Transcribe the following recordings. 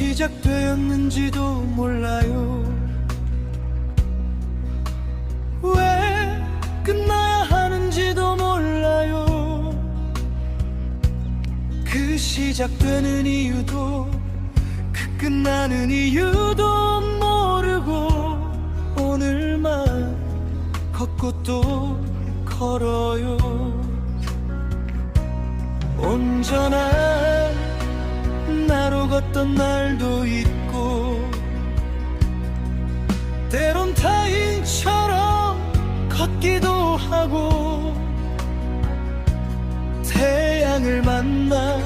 시작되었는지도 몰라요. 왜 끝나야 하는지도 몰라요. 그 시작되는 이유도 그 끝나는 이유도 모르고 오늘만 걷고 또 걸어요. 온전한 걷던 날도 있고 때론 타인처럼 걷기도 하고 태양을 만나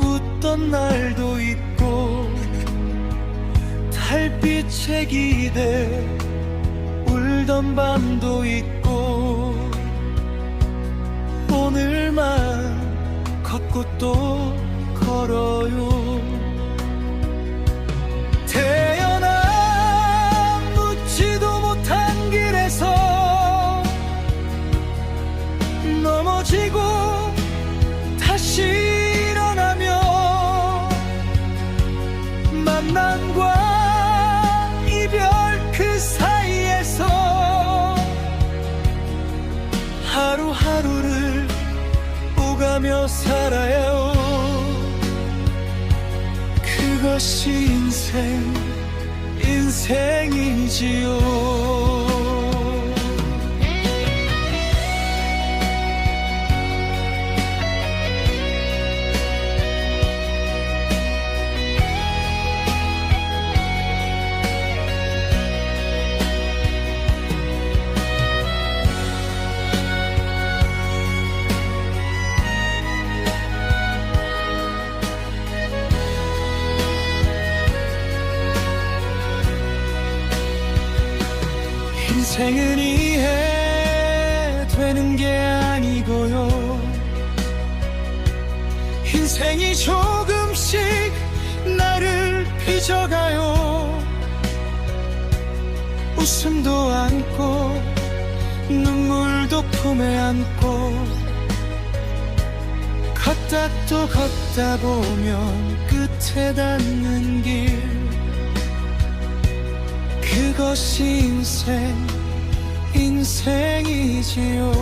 웃던 날도 있고 달빛에 기대 울던 밤도 있고 오늘만 걷고 또 걸어요 넘어지고 다시 일어나며 만남과 이별 그 사이에서 하루하루를 오가며 살아요. 그것이 인생 인생이지요 인생은 이해되는 게 아니고요. 인생이 조금씩 나를 빚어가요. 웃음도 안고 눈물도 품에 안고 걷다 또 걷다 보면 끝에 닿는 길 그것이 인생 인생이지요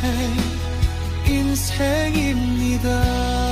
인생 인생입니다